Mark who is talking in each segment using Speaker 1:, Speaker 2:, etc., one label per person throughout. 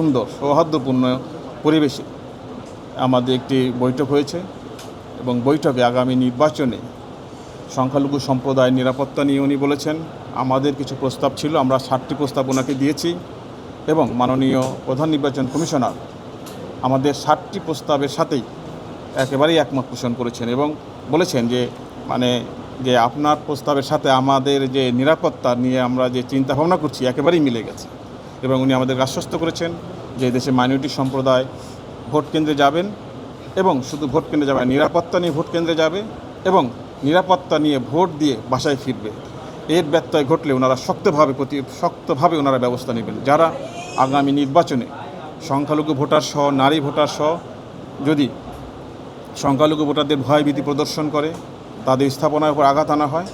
Speaker 1: সুন্দর, সৌহার্দ্যপূর্ণ পরিবেশে আমাদের একটি বৈঠক হয়েছে এবং বৈঠকে আগামী নির্বাচনে সংখ্যালঘু সম্প্রদায়ের নিরাপত্তা নিয়ে উনি বলেছেন, আমাদের কিছু প্রস্তাব ছিল, আমরা ষাটটি প্রস্তাব ওনাকে দিয়েছি এবং মাননীয় প্রধান নির্বাচন কমিশনার আমাদের ষাটটি প্রস্তাবের সাথেই একেবারেই একমত পোষণ করেছেন এবং বলেছেন যে মানে যে আপনার প্রস্তাবের সাথে আমাদের যে নিরাপত্তা নিয়ে আমরা যে চিন্তা ভাবনা করছি, একেবারেই মিলে গেছে। এবং উনি আমাদেরকে আশ্বস্ত করেছেন যে দেশে মাইনরিটি সম্প্রদায় ভোট কেন্দ্রে যাবেন এবং শুধু ভোট কেন্দ্রে যাবে নিরাপত্তা নিয়ে ভোট কেন্দ্রে যাবে এবং নিরাপত্তা নিয়ে ভোট দিয়ে বাসায় ফিরবে। এর ব্যত্যয় ঘটলে ওনারা শক্তভাবে প্রতি, শক্তভাবে ওনারা ব্যবস্থা নেবেন। যারা আগামী নির্বাচনে সংখ্যালঘু ভোটার সহ, নারী ভোটার সহ যদি সংখ্যালঘু ভোটারদের ভয়ভীতি প্রদর্শন করে, তাদের স্থাপনার উপর আঘাত আনা হয়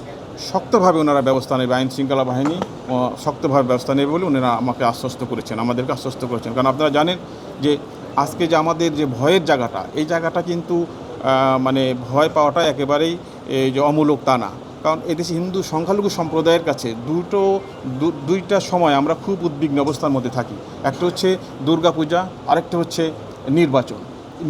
Speaker 1: শক্তভাবে ওনারা ব্যবস্থা নেবে, আইন শৃঙ্খলা বাহিনী শক্তভাবে ব্যবস্থা নেবে বলে ওনারা আমাকে আশ্বস্ত করেছেন, আমাদেরকে আশ্বস্ত করেছেন। কারণ আপনারা জানেন যে আজকে যে আমাদের যে ভয়ের জায়গাটা, এই জায়গাটা কিন্তু মানে ভয় পাওয়াটা একেবারেই এই যে অমূলক তা না। কারণ এদেশে হিন্দু সংখ্যালঘু সম্প্রদায়ের কাছে দুটো দুইটা সময় আমরা খুব উদ্বিগ্ন অবস্থার মধ্যে থাকি। একটা হচ্ছে দুর্গাপূজা, আরেকটা হচ্ছে নির্বাচন।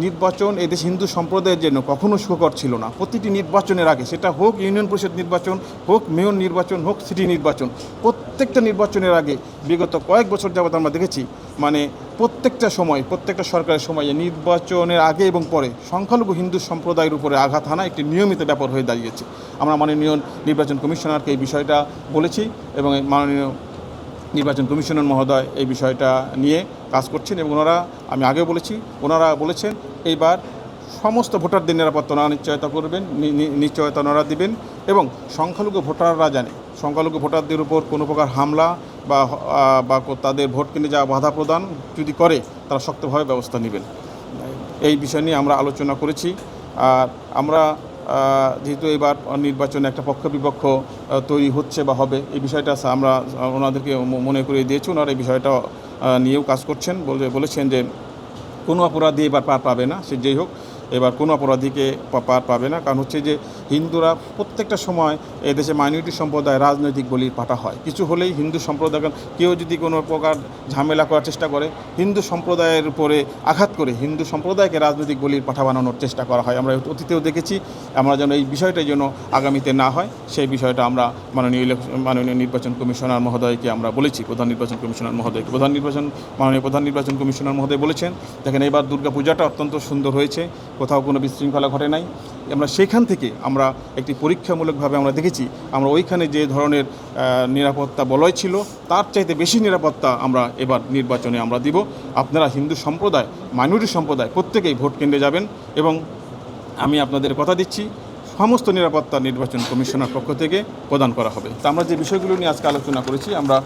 Speaker 1: নির্বাচন এদেশ হিন্দু সম্প্রদায়ের জন্য কখনো সুখকর ছিল না। প্রতিটি নির্বাচনের আগে সেটা হোক ইউনিয়ন পরিষদ নির্বাচন, হোক মেয়র নির্বাচন, হোক সিটি নির্বাচন, প্রত্যেকটা নির্বাচনের আগে বিগত কয়েক বছর যাবত আমরা দেখেছি মানে প্রত্যেকটা সময়, প্রত্যেকটা সরকারের সময়ে নির্বাচনের আগে এবং পরে সংখ্যালঘু হিন্দু সম্প্রদায়ের উপরে আঘাত হানা একটি নিয়মিত ব্যাপার হয়ে দাঁড়িয়েছে। আমরা মাননীয় নির্বাচন কমিশনারকে এই বিষয়টা বলেছি এবং মাননীয় নির্বাচন কমিশনার মহোদয় এই বিষয়টা নিয়ে কাজ করছেন এবং ওনারা, আমি আগে বলেছি, ওনারা বলেছেন এইবার সমস্ত ভোটারদের নিরাপত্তা ওনারা নিশ্চয়তা করবেন নিশ্চয়তা ওনারা দিবেন এবং সংখ্যালঘু ভোটাররা জানে, সংখ্যালঘু ভোটারদের উপর কোনো প্রকার হামলা বা বা তাদের ভোট কেন্দ্রে যাওয়া বাধা প্রদান যদি করে, তারা শক্তভাবে ব্যবস্থা নেবেন। এই বিষয় নিয়ে আমরা আলোচনা করেছি। আর আমরা যেহেতু এবার নির্বাচনে একটা পক্ষ বিপক্ষ তৈরি হচ্ছে বা হবে, এই বিষয়টা আমরা ওনাদেরকে মনে করিয়ে দিয়েছি। ওনারা এই বিষয়টা নিয়েও কাজ করছেন। বলে, বলেছেন যে কোনো অপরাধী এবার পার পাবে না, সে যেই হোক। এবার কোনো অপরাধীকে পার পাবে না। কারণ হচ্ছে যে হিন্দুরা প্রত্যেকটা সময় এদেশে মাইনরিটি সম্প্রদায় রাজনৈতিক বলির পাঠা হয়। কিছু হলেই হিন্দু সম্প্রদায় কেউ যদি কোনো প্রকার ঝামেলা করার চেষ্টা করে, হিন্দু সম্প্রদায়ের উপরে আঘাত করে হিন্দু সম্প্রদায়কে রাজনৈতিক বলির পাঠা বানানোর চেষ্টা করা হয়। আমরা অতীতেও দেখেছি, আমরা যেন এই বিষয়টাই যেন আগামীতে না হয়, সেই বিষয়টা আমরা মাননীয় মাননীয় নির্বাচন কমিশনার মহোদয়কে আমরা বলেছি। প্রধান নির্বাচন কমিশনার মহোদয়কে। প্রধান নির্বাচন মাননীয় প্রধান নির্বাচন কমিশনার মহোদয় বলেছেন, দেখেন এবার দুর্গাপূজাটা অত্যন্ত সুন্দর হয়েছে। কোথাও কোনো বিশৃঙ্খলা ঘটে নাই। আমরা সেখান থেকে আমরা একটি পরীক্ষামূলকভাবে আমরা দেখেছি, আমরা ওইখানে যে ধরনের নিরাপত্তা বলয় ছিল, তার চাইতে বেশি নিরাপত্তা আমরা এবার নির্বাচনে আমরা দিব। আপনারা হিন্দু সম্প্রদায়, মাইনরিটি সম্প্রদায় প্রত্যেকেই ভোট কেন্দ্রে যাবেন এবং আমি আপনাদের কথা দিচ্ছি, সমস্ত নিরাপত্তা নির্বাচন কমিশনার পক্ষ থেকে প্রদান করা হবে। তা আমরা যে বিষয়গুলো নিয়ে আজকে আলোচনা করেছি, আমরা